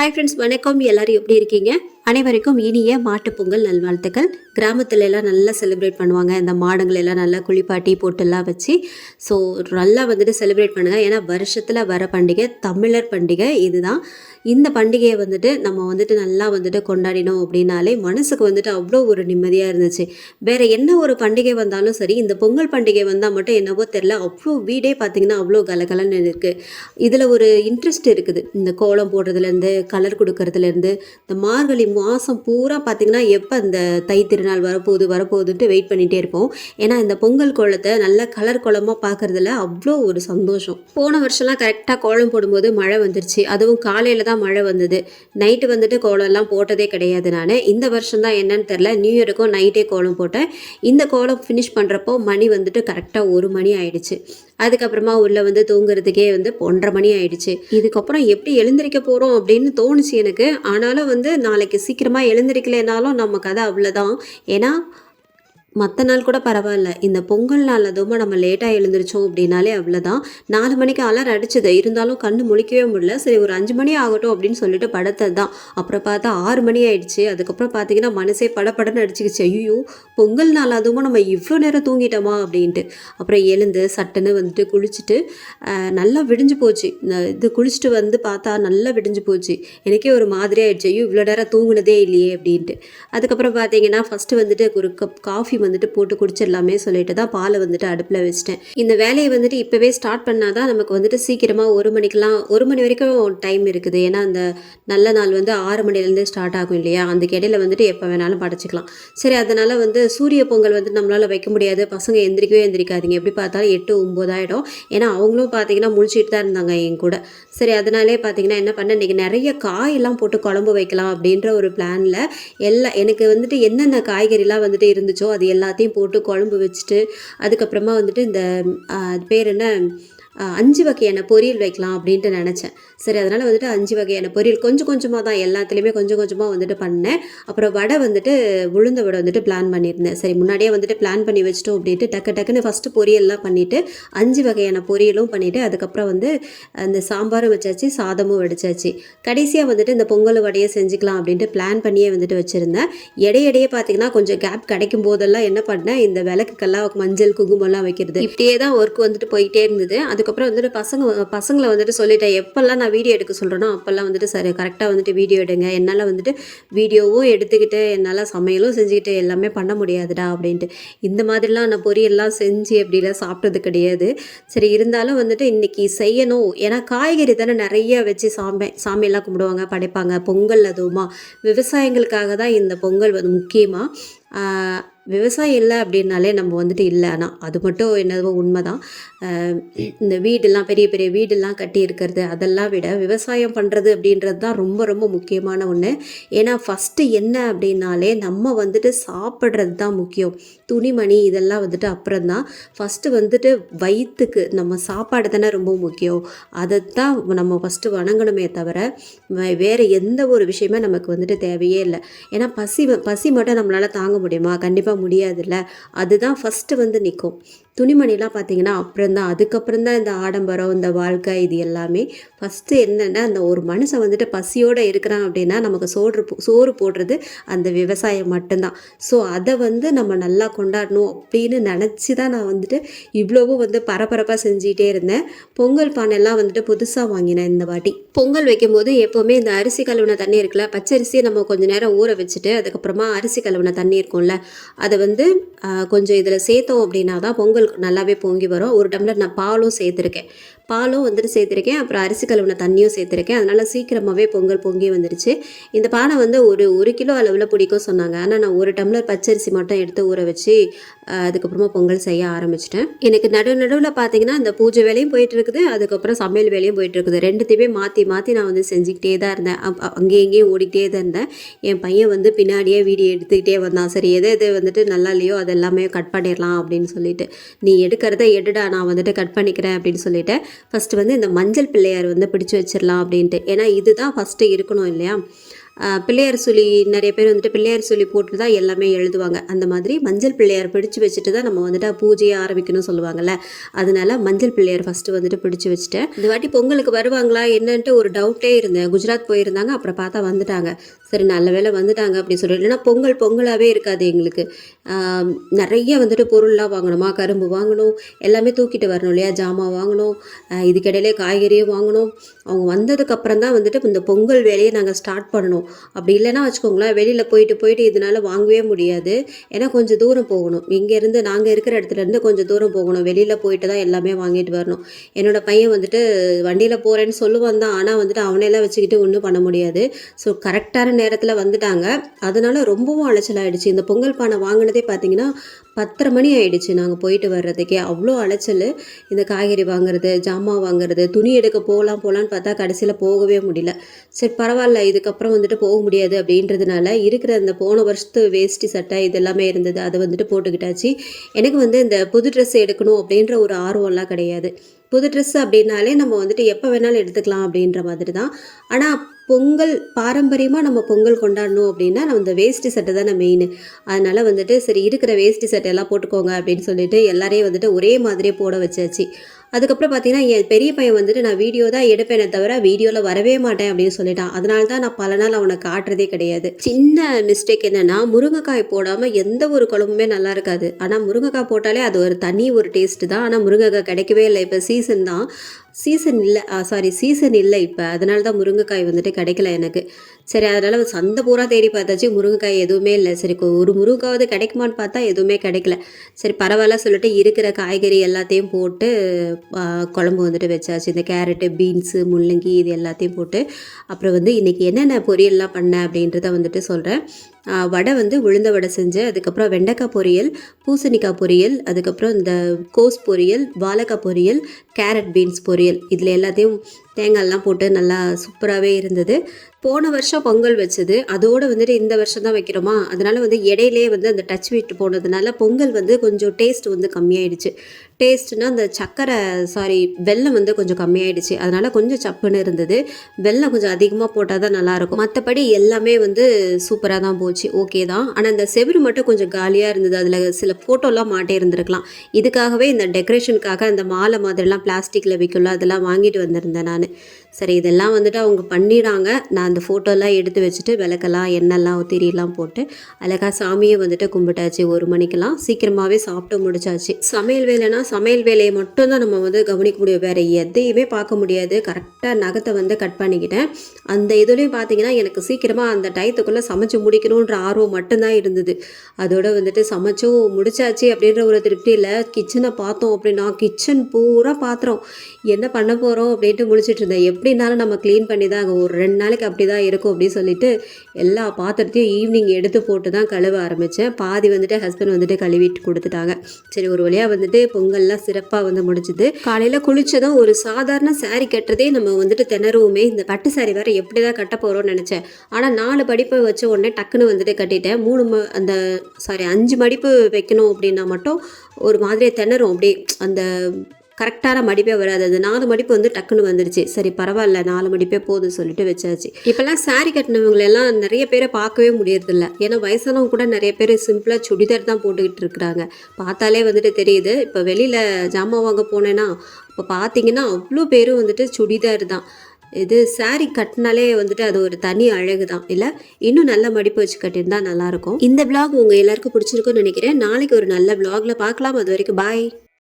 Hi friends வணக்கம். எல்லாரும் எப்படி இருக்கீங்க? அனைவருக்கும் இனிய மாட்டுப்பொங்கல் நல்வாழ்த்துக்கள். கிராமத்துல எல்லாம் நல்லா செலிப்ரேட் பண்ணுவாங்க. இந்த மாடுங்களை எல்லாம் நல்லா குளிப்பாட்டி போட்டெல்லாம் வச்சு. ஸோ நல்லா வந்துட்டு செலிப்ரேட் பண்ணுங்கள் ஏன்னா வருஷத்தில் வர பண்டிகை தமிழர் பண்டிகை இதுதான். இந்த பண்டிகையை வந்துட்டு நம்ம வந்துட்டு நல்லா வந்துட்டு கொண்டாடினோம் அப்படின்னாலே மனசுக்கு வந்துட்டு அவ்வளோ ஒரு நிம்மதியாக இருந்துச்சு. வேற என்ன ஒரு பண்டிகை வந்தாலும் சரி இந்த பொங்கல் பண்டிகை வந்தால் மட்டும் என்னவோ தெரில அவ்வளோ வீடே பார்த்தீங்கன்னா அவ்வளோ கலகலன்னு இருக்குது இதில் ஒரு இன்ட்ரெஸ்ட் இருக்குது. இந்த கோலம் போடுறதுலேருந்து கலர் கொடுக்கறதுலேருந்து இந்த மார்கழி மாதம் பூரா பார்த்தீங்கன்னா எப்போ இந்த தை திருநாள் வரப்போகுது வரப்போகுதுன்ட்டு வெயிட் பண்ணிகிட்டே இருப்போம். ஏன்னா இந்த பொங்கல் கோலத்தை நல்ல கலர் கோலமாக பார்க்கறதுல அவ்வளோ ஒரு சந்தோஷம். போன வருஷம்லாம் கரெக்டாக கோலம் போடும்போது மழை வந்துருச்சு. அதுவும் காலையில் தான் மழை வந்தது. நைட்டு வந்துட்டு கோலம்லாம் போட்டதே கிடையாது நான். இந்த வருஷம் தான் என்னன்னு தெரில நியூ இயருக்கும் நைட்டே கோலம் போட்டேன். இந்த கோலம் ஃபினிஷ் பண்ணுறப்போ மணி வந்துட்டு கரெக்டாக ஒரு மணி ஆயிடுச்சு. அதுக்கப்புறமா உள்ளே வந்து தூங்குறதுக்கே வந்து ஒன்றரை மணி ஆயிடுச்சு. இதுக்கப்புறம் எப்படி எழுந்திருக்க போகிறோம் அப்படின்னு தோணுச்சு எனக்கு. ஆனாலும் வந்து நாளைக்கு சீக்கிரமாக எழுந்திருக்கலைனாலும் நம்ம கதை அவ்வளோதான் ஏன்னா மற்ற நாள் கூட பரவாயில்ல. இந்த பொங்கல் நாள் அதுவும் நம்ம லேட்டாக எழுந்திரிச்சோம் அப்படின்னாலே அவ்வளோதான் நாலு மணிக்கு அலர் அடிச்சது. இருந்தாலும் கண்ணு முழிக்கவே முடியல. சரி ஒரு அஞ்சு மணி ஆகட்டும் அப்படின்னு சொல்லிட்டு படத்தை தான். அப்புறம் பார்த்தா ஆறு மணி ஆயிடுச்சு. அதுக்கப்புறம் பார்த்தீங்கன்னா மனசே படப்படன்னு அடிச்சுக்கிச்சு. ஐயோ பொங்கல் நாள் அதுவும் நம்ம இவ்வளோ நேரம் தூங்கிட்டோமா அப்படின்ட்டு. அப்புறம் எழுந்து சட்டுன்னு வந்துட்டு குளிச்சுட்டு நல்லா விடிஞ்சு போச்சு. இந்த இது குளிச்சுட்டு வந்து பார்த்தா நல்லா விடிஞ்சு போச்சு. எனக்கே ஒரு மாதிரி ஆயிடுச்சு. ஐயோ இவ்வளோ நேரம் தூங்குனதே இல்லையே அப்படின்ட்டு. அதுக்கப்புறம் பார்த்தீங்கன்னா ஃபஸ்ட்டு வந்துட்டு ஒரு கப் காஃபி வந்துட்டு போட்டு குடிச்சிடலாமே சொல்லிட்டு தான் பாலை வந்துட்டு அடுப்பில் வச்சிட்டேன். இந்த வேலையை வந்துட்டு இப்போவே ஸ்டார்ட் பண்ணால் தான் நமக்கு வந்துட்டு சீக்கிரமாக ஒரு மணிக்கெலாம் ஒரு மணி வரைக்கும் டைம் இருக்குது. ஏன்னா அந்த நல்ல நாள் வந்து ஆறு மணிலேருந்து ஸ்டார்ட் ஆகும் இல்லையா? அந்த இடையில வந்துட்டு எப்போ வேணாலும் படைச்சிக்கலாம். சரி அதனால் வந்து சூரிய பொங்கல் வந்து நம்மளால் வைக்க முடியாது. பசங்க எந்திரிக்கவே எந்திரிக்காதீங்க. எப்படி பார்த்தாலும் எட்டு ஒம்போதாயிடும் ஏன்னா அவங்களும் பார்த்தீங்கன்னா முழிச்சிட்டு தான் இருந்தாங்க என் கூட. சரி அதனாலே பார்த்தீங்கன்னா என்ன பண்ண இன்றைக்கி நிறைய காயெல்லாம் போட்டு குழம்பு வைக்கலாம் அப்படின்ற ஒரு பிளானில் எல்லா எனக்கு வந்துட்டு என்னென்ன காய்கறிலாம் வந்துட்டு இருந்துச்சோ அது எல்லாத்தையும் போட்டு குழம்பு வச்சுட்டு அதுக்கப்புறமா வந்துட்டு இந்த பேர் என்ன? அஞ்சு வகையான பொரியல் வைக்கலாம் அப்படின்ட்டு நினச்சேன். சரி அதனால் வந்துட்டு அஞ்சு வகையான பொரியல் கொஞ்சம் கொஞ்சமாக தான் எல்லாத்துலேயுமே கொஞ்சம் கொஞ்சமாக வந்துட்டு பண்ணேன். அப்புறம் வடை வந்துட்டு உளுந்த வடை வந்துட்டு பிளான் பண்ணியிருந்தேன். சரி முன்னாடியே வந்துட்டு பிளான் பண்ணி வச்சிட்டோம் அப்படின்ட்டு டக்கு டக்குன்னு ஃபஸ்ட்டு பொரியல்லாம் பண்ணிவிட்டு அஞ்சு வகையான பொரியலும் பண்ணிவிட்டு அதுக்கப்புறம் வந்து அந்த சாம்பாரும் வச்சாச்சு சாதமும் வடிச்சாச்சு. கடைசியாக வந்துட்டு இந்த பொங்கல் வடையை செஞ்சுக்கலாம் அப்படின்ட்டு பிளான் பண்ணியே வந்துட்டு வச்சுருந்தேன். இடையிடையே பார்த்தீங்கன்னா கொஞ்சம் கேப் கிடைக்கும் போதெல்லாம் என்ன பண்ணேன் இந்த விளக்குக்கெல்லாம் மஞ்சள் குங்குமம்லாம் வைக்கிறது. இப்படியே தான் ஒர்க் வந்துட்டு போயிட்டே இருந்தது. அதுக்கு அதுக்கப்புறம் வந்துட்டு பசங்க பசங்களை வந்துட்டு சொல்லிட்டேன் எப்போல்லாம் நான் வீடியோ எடுக்க சொல்கிறேனோ அப்போல்லாம் வந்துட்டு சரி கரெக்டாக வந்துட்டு வீடியோ எடுங்க. என்னால் வந்துட்டு வீடியோவும் எடுத்துக்கிட்டு என்னால் சமையலும் செஞ்சுக்கிட்டு எல்லாமே பண்ண முடியாதுடா அப்படின்ட்டு. இந்த மாதிரிலாம் நான் பொரியெல்லாம் செஞ்சு அப்படிலாம் சாப்பிட்டது கிடையாது. சரி இருந்தாலும் வந்துட்டு இன்றைக்கி செய்யணும். ஏன்னா காய்கறி தானே நிறைய வச்சு சாமி சாமியெல்லாம் கும்பிடுவாங்க படைப்பாங்க பொங்கல் அதுவுமா. விவசாயங்களுக்காக தான் இந்த பொங்கல் வந்து முக்கியமாக விவசாயம் இல்லை அப்படின்னாலே நம்ம வந்துட்டு இல்லைனா அது மட்டும் என்னவோ உண்மைதான். தான் இந்த வீடெல்லாம் பெரிய பெரிய வீடெல்லாம் கட்டி இருக்கிறது அதெல்லாம் விட விவசாயம் பண்ணுறது அப்படின்றது தான் ரொம்ப ரொம்ப முக்கியமான ஒன்று ஏன்னா ஃபஸ்ட்டு என்ன அப்படின்னாலே நம்ம வந்துட்டு சாப்பிட்றது தான் முக்கியம். துணிமணி இதெல்லாம் வந்துட்டு அப்புறம் தான் ஃபஸ்ட்டு வந்துட்டு வயிற்றுக்கு நம்ம சாப்பாடு தானே ரொம்ப முக்கியம். அதை தான் நம்ம ஃபஸ்ட்டு வணங்கணுமே தவிர வே- வேறு எந்த ஒரு விஷயமே நமக்கு வந்துட்டு தேவையே இல்லை. ஏன்னா பசி பசி மட்டும் நம்மளால் தாங்க முடியுமா? கண்டிப்பாக முடியாதுல்ல. அதுதான் ஃபஸ்ட்டு வந்து நிற்கும் துணிமணிலாம் பார்த்தீங்கன்னா அப்புறம் தான் அதுக்கப்புறம் தான் இந்த ஆடம்பரம் இந்த வாழ்க்கை இது எல்லாமே. ஃபஸ்ட்டு என்னென்னா அந்த ஒரு மனுஷன் வந்துட்டு பசியோடு இருக்கிறான் அப்படின்னா நமக்கு சோறு சோறு போடுறது அந்த விவசாயம் மட்டும்தான். ஸோ அதை வந்து நம்ம நல்லா கொண்டாடணும் அப்படின்னு நினச்சி தான் நான் வந்துட்டு இவ்வளவும் வந்து பரபரப்பாக செஞ்சிகிட்டே இருந்தேன். பொங்கல் பானைலாம் வந்துட்டு புதுசாக வாங்கினேன் இந்த வாட்டி. பொங்கல் வைக்கும்போது எப்போவுமே இந்த அரிசி கழுவின தண்ணி இருக்குல்ல பச்சரிசியை நம்ம கொஞ்சம் நேரம் ஊற வச்சுட்டு அதுக்கப்புறமா அரிசி கழுவின தண்ணி இருக்கும்ல அதை வந்து கொஞ்சம் இதில் சேர்த்தோம் அப்படின்னா தான் பொங்கல் நல்லாவே பொங்கி வரும். ஒரு டம்ளர் நான் பாலும் சேர்த்துருக்கேன். பாலும் வந்துட்டு சேர்த்துருக்கேன். அப்புறம் அரிசி கழுவின தண்ணியும் சேர்த்துருக்கேன். அதனால் சீக்கிரமாகவே பொங்கல் பொங்கி வந்துருச்சு. இந்த பானை வந்து ஒரு ஒரு கிலோ அளவில் பிடிக்கும் சொன்னாங்க. ஆனால் நான் ஒரு டம்ளர் பச்சரிசி மட்டும் எடுத்து ஊற வச்சு அதுக்கப்புறமா பொங்கல் செய்ய ஆரம்பிச்சிட்டேன். எனக்கு நடு நடுவில் பார்த்தீங்கன்னா இந்த பூஜை வேலையும் போயிட்டு இருக்குது அதுக்கப்புறம் சமையல் வேலையும் போயிட்டு இருக்குது ரெண்டுத்தையுமே மாற்றி மாற்றி நான் வந்து செஞ்சுக்கிட்டே தான் இருந்தேன். அப்- அங்கேயும் இங்கேயும் ஓடிக்கிட்டே தான் இருந்தேன். என் பையன் வந்து பின்னாடியே வீடியோ எடுத்துக்கிட்டே வந்தான். சரி எது எது வந்துட்டு நல்லா இல்லையோ அது எல்லாமே கட் பண்ணிடலாம் அப்படின்னு சொல்லிட்டு. நீ எடுக்கிறத எடுடா நான் வந்துட்டு கட் பண்ணிக்கிறேன் அப்படின்னு சொல்லிட்டு ஃபஸ்ட்டு வந்து இந்த மஞ்சள் பிள்ளையார் வந்து பிடிச்சு வச்சிடலாம் அப்படின்ட்டு. ஏன்னா இதுதான் ஃபஸ்ட்டு இருக்கணும் இல்லையா? பிள்ளையார் சொல்லி நிறைய பேர் வந்துட்டு பிள்ளையார் சொல்லி போட்டு தான் எல்லாமே எழுதுவாங்க. அந்த மாதிரி மஞ்சள் பிள்ளையார் பிடிச்சு வச்சுட்டு தான் நம்ம வந்துட்டு பூஜையை ஆரம்பிக்கணும்னு சொல்லுவாங்கல்ல. அதனால மஞ்சள் பிள்ளையார் ஃபஸ்ட்டு வந்துட்டு பிடிச்சு வச்சுட்டேன். இந்த வாட்டி பொங்கலுக்கு வருவாங்களா என்னன்ட்டு ஒரு டவுட்டே இருந்தேன். குஜராத் போயிருந்தாங்க அப்புறம் பார்த்தா வந்துட்டாங்க. சரி நல்ல வேளை வந்துட்டாங்க அப்படி சொல்லி இல்லைன்னா பொங்கல் பொங்கலாகவே இருக்காது எங்களுக்கு. நிறைய வந்துட்டு பொருள்லாம் வாங்கணுமா? கரும்பு வாங்கணும் எல்லாமே தூக்கிட்டு வரணும் இல்லையா? ஜாமான் வாங்கணும் இதுக்கிடையிலே காய்கறியும் வாங்கணும். அவங்க வந்ததுக்கப்புறம் தான் வந்துட்டு இந்த பொங்கல் வேலையை நாங்கள் ஸ்டார்ட் பண்ணணும். அப்படி இல்லைன்னா வச்சுக்கோங்களேன் வெளியில் போயிட்டு போயிட்டு இதனால் வாங்கவே முடியாது. ஏன்னா கொஞ்சம் தூரம் போகணும். இங்கேருந்து நாங்கள் இருக்கிற இடத்துல இருந்து கொஞ்சம் தூரம் போகணும். வெளியில் போயிட்டு தான் எல்லாமே வாங்கிட்டு வரணும். என்னோடய பையன் வந்துட்டு வண்டியில் போகிறேன்னு சொல்லுவான் தான். ஆனால் வந்துட்டு அவனையெல்லாம் வச்சுக்கிட்டு ஒன்றும் பண்ண முடியாது. ஸோ கரெக்டான நேரத்தில் வந்துட்டாங்க. அதனால் ரொம்பவும் அலைச்சல் ஆகிடுச்சு இந்த பொங்கல் பானை வாங்கினதே பார்த்தீங்கன்னா பத்தரை மணி ஆயிடுச்சு. நாங்கள் போயிட்டு வர்றதுக்கே அவ்வளோ அலைச்சல். இந்த காய்கறி வாங்குறது ஜாமான் வாங்குறது துணி எடுக்க போகலாம் போகலான்னு பார்த்தா கடைசியில் போகவே முடியல. சரி பரவாயில்ல இதுக்கப்புறம் வந்துட்டு போக முடியாது அப்படின்றதுனால இருக்கிற அந்த போன வருஷத்து வேஷ்டி சட்டை இது எல்லாமே இருந்தது. அதை வந்துட்டு போட்டுக்கிட்டாச்சு. எனக்கு வந்து இந்த புது ட்ரெஸ் எடுக்கணும் அப்படின்ற ஒரு ஆர்வம்லாம் கிடையாது. புது ட்ரெஸ் அப்படின்னாலே நம்ம வந்துட்டு எப்போ வேணாலும் எடுத்துக்கலாம் அப்படின்ற மாதிரி தான் ஆனால் பொங்கல் பாரம்பரியமாக நம்ம பொங்கல் கொண்டாடணும் அப்படின்னா நம்ம இந்த வேஷ்டி சட்டை தானே மெயின் அதனால் வந்துட்டு சரி இருக்கிற வேஷ்டி சட்டை எல்லாம் போட்டுக்கோங்க அப்படின்னு சொல்லிட்டு எல்லாரையும் வந்துட்டு ஒரே மாதிரியே போட வச்சாச்சு. அதுக்கப்புறம் பார்த்தீங்கன்னா என் பெரிய பையன் வந்துட்டு நான் வீடியோ தான் எடுப்பேனே தவிர வீடியோவில் வரவே மாட்டேன் அப்படின்னு சொல்லிட்டான். அதனால தான் நான் பல நாள் அவனை காட்டுறதே கிடையாது. சின்ன மிஸ்டேக் என்னன்னா முருங்கைக்காய் போடாமல் எந்த ஒரு குழம்புமே நல்லா இருக்காது. ஆனால் முருங்கைக்காய் போட்டாலே அது ஒரு தனி ஒரு டேஸ்ட்டு தான். ஆனால் முருங்கைக்காய் கிடைக்கவே இல்லை. இப்போ சீசன் தான். சீசன் இல்லை சாரி சீசன் இல்லை இப்போ. அதனால தான் முருங்கைக்காய் வந்துட்டு கிடைக்கல எனக்கு. சரி அதனால் சந்தை பூரா தேடி பார்த்தாச்சு. முருங்கைக்காய் எதுவுமே இல்லை. சரி ஒரு முருங்காவது கிடைக்குமான்னு பார்த்தா எதுவுமே கிடைக்கல. சரி பரவாயில்ல சொல்லிட்டு இருக்கிற காய்கறி எல்லாத்தையும் போட்டு குழம்பு வந்துட்டு வச்சாச்சு. இந்த கேரட்டு பீன்ஸு முள்ளங்கி இது எல்லாத்தையும் போட்டு அப்புறம் வந்து இன்றைக்கி என்னென்ன பொரியல்லாம் பண்ணேன் அப்படின்றத வந்துட்டு சொல்கிறேன் வடை வந்து உளுந்த வடை செஞ்சேன். அதுக்கப்புறம் வெண்டைக்காய் பொரியல் பூசணிக்காய் பொரியல் அதுக்கப்புறம் இந்த கோஸ் பொரியல் வாழைக்காய் பொரியல் கேரட் பீன்ஸ் பொரியல். இதில் எல்லாத்தையும் தேங்காய்லாம் போட்டு நல்லா சூப்பராகவே இருந்தது. போன வருஷம் பொங்கல் வச்சது. அதோடு வந்துட்டு இந்த வருஷம் தான் வைக்கிறோமா? அதனால் வந்து இடையிலே வந்து அந்த டச் விட்டு போனதுனால பொங்கல் வந்து கொஞ்சம் டேஸ்ட் வந்து கம்மியாயிடுச்சு. டேஸ்ட்னா அந்த சக்கரை சாரி வெல்லம் வந்து கொஞ்சம் கம்மியாயிடுச்சு. அதனால் கொஞ்சம் சப்புன்னு இருந்தது. வெல்லம் கொஞ்சம் அதிகமாக போட்டால் தான் நல்லாயிருக்கும். மற்றபடி எல்லாமே வந்து சூப்பராக தான் போச்சு. ஓகே தான். ஆனால் இந்த செவுரு மட்டும் கொஞ்சம் காலியாக இருந்தது. அதில் சில ஃபோட்டோலாம் மாட்டே இருந்திருக்கலாம். இதுக்காகவே இந்த டெக்கரேஷனுக்காக அந்த மாலை மாதிரிலாம் பிளாஸ்டிக்கில் விற்கல அதெல்லாம் வாங்கிட்டு வந்திருந்தேன் நான். சரி இதெல்லாம் வந்துட்டு அவங்க பண்ணிடுறாங்க நான் அந்த ஃபோட்டோலாம் எடுத்து வச்சுட்டு விளக்கெல்லாம் எண்ணெய்லாம் திரியெல்லாம் போட்டு அழகா சாமியை வந்துட்டு கும்பிட்டாச்சு. ஒரு மணிக்கெல்லாம் சீக்கிரமாகவே சாப்பிட்டு முடிச்சாச்சு. சமையல் வேலைனா சமையல் வேலையை மட்டும்தான் நம்ம வந்து கவனிக்க முடியும் வேறு எதையுமே பார்க்க முடியாது. கரெக்டாக நகத்தை வந்து கட் பண்ணிக்கிட்டேன். அந்த இதுலேயும் பார்த்தீங்கன்னா எனக்கு சீக்கிரமாக அந்த டயத்துக்குள்ளே சமைச்சு முடிக்கணுன்ற ஆர்வம் மட்டும்தான் இருந்தது. அதோட வந்துட்டு சமைச்சும் முடிச்சாச்சு அப்படின்ற ஒரு திருப்தியில் கிச்சனை பார்த்தோம் அப்படின்னா கிச்சன் பூரா பாத்திரம். என்ன பண்ண போகிறோம் அப்படின்ட்டு முடிச்சுட்டு இருந்தேன். எப்படின்னாலும் நம்ம க்ளீன் பண்ணி தான் ஒரு ரெண்டு நாளைக்கு அப்படி தான் இருக்கும் அப்படின்னு சொல்லிட்டு எல்லா பாத்திரத்தையும் ஈவினிங் எடுத்து போட்டு தான் கழுவ ஆரம்பித்தேன் பாதி வந்துட்டு ஹஸ்பண்ட் வந்துட்டு கழுவிட்டு கொடுத்துட்டாங்க. சரி ஒரு வழியாக வந்துட்டு பொங்கல் பொங்கல்லாம் சிறப்பாக வந்து முடிஞ்சுது. காலையில் குளிச்சதும் ஒரு சாதாரண சாரி கட்டுறதே நம்ம வந்துட்டு திணறுவோமே. இந்த பட்டு சாரி வேறு எப்படி தான் கட்ட போகிறோம்னு நினச்சேன். ஆனால் நாலு படிப்பு வச்ச உடனே டக்குன்னு வந்துட்டு கட்டிட்டேன். மூணு ம அந்த சாரி அஞ்சு மடிப்பு வைக்கணும் அப்படின்னா மட்டும் ஒரு மாதிரியை திணறும். அப்படியே அந்த கரெக்டான மடிப்பே வராது. அந்த நாலு மடிப்பு வந்து டக்குன்னு வந்துருச்சு. சரி பரவாயில்ல நாலு மடிப்பே போதும் சொல்லிட்டு வச்சாச்சு. இப்போல்லாம் சாரி கட்டினவங்களெல்லாம் நிறைய பேரை பார்க்கவே முடியறதில்ல. ஏன்னா வயசானவங்க கூட நிறைய பேர் சிம்பிளாக சுடிதார் தான் போட்டுக்கிட்டு இருக்கிறாங்க. பார்த்தாலே வந்துட்டு தெரியுது. இப்போ வெளியில் ஜாமான் வாங்க போனேன்னா இப்போ பார்த்தீங்கன்னா அவ்வளோ பேரும் வந்துட்டு சுடிதார் தான். இது சாரி கட்டினாலே வந்துட்டு அது ஒரு தனி அழகு தான். இல்லை இன்னும் நல்ல மடிப்பு வச்சு கட்டியிருந்தா நல்லாயிருக்கும் இந்த vlog உங்கள் எல்லாருக்கும் பிடிச்சிருக்குன்னு நினைக்கிறேன். நாளைக்கு ஒரு நல்ல vlogல பார்க்கலாம். அது வரைக்கும் பாய்